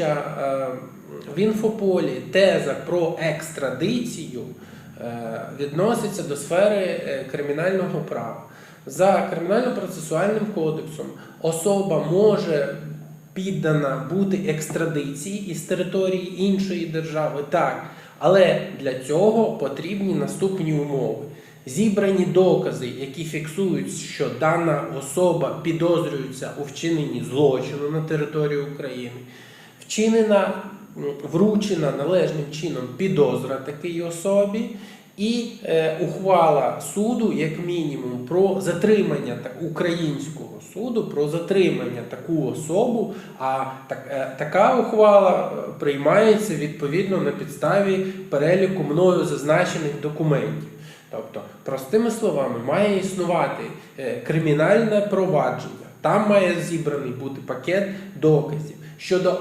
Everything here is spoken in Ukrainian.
е, в інфополі теза про екстрадицію е, відноситься до сфери е, кримінального права. За кримінально-процесуальним кодексом особа може піддана бути екстрадиції із території іншої держави, так, але для цього потрібні наступні умови. Зібрані докази, які фіксують, що дана особа підозрюється у вчиненні злочину на території України, вчинена, вручена належним чином підозра такій особі, і е, ухвала суду, як мінімум, про затримання так, українського суду, про затримання таку особу. А так, е, така ухвала е, приймається відповідно на підставі переліку мною зазначених документів. Тобто, простими словами, має існувати е, кримінальне провадження. Там має зібраний бути пакет доказів щодо